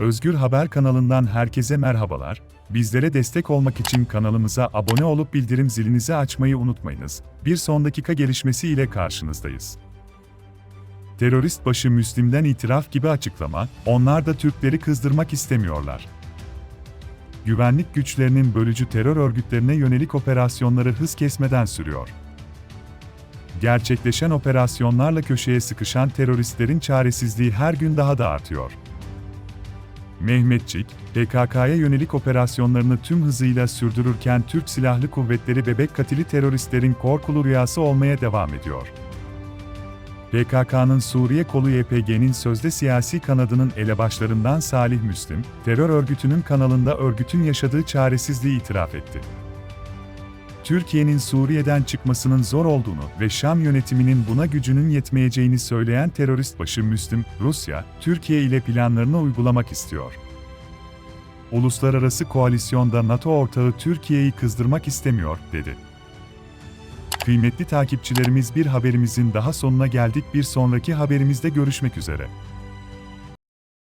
Özgür Haber kanalından herkese merhabalar. Bizlere destek olmak için kanalımıza abone olup bildirim zilinizi açmayı unutmayınız. Bir son dakika gelişmesi ile karşınızdayız. Terörist başı Müslim'den itiraf gibi açıklama, onlar da Türkleri kızdırmak istemiyorlar. Güvenlik güçlerinin bölücü terör örgütlerine yönelik operasyonları hız kesmeden sürüyor. Gerçekleşen operasyonlarla köşeye sıkışan teröristlerin çaresizliği her gün daha da artıyor. Mehmetçik, PKK'ya yönelik operasyonlarını tüm hızıyla sürdürürken Türk Silahlı Kuvvetleri bebek katili teröristlerin korkulu rüyası olmaya devam ediyor. PKK'nın Suriye kolu YPG'nin sözde siyasi kanadının elebaşlarından Salih Müslim, terör örgütünün kanalında örgütün yaşadığı çaresizliği itiraf etti. Türkiye'nin Suriye'den çıkmasının zor olduğunu ve Şam yönetiminin buna gücünün yetmeyeceğini söyleyen terörist başı Müslim, Rusya, Türkiye ile planlarını uygulamak istiyor. Uluslararası koalisyonda NATO ortağı Türkiye'yi kızdırmak istemiyor, dedi. Kıymetli takipçilerimiz bir haberimizin daha sonuna geldik. Bir sonraki haberimizde görüşmek üzere.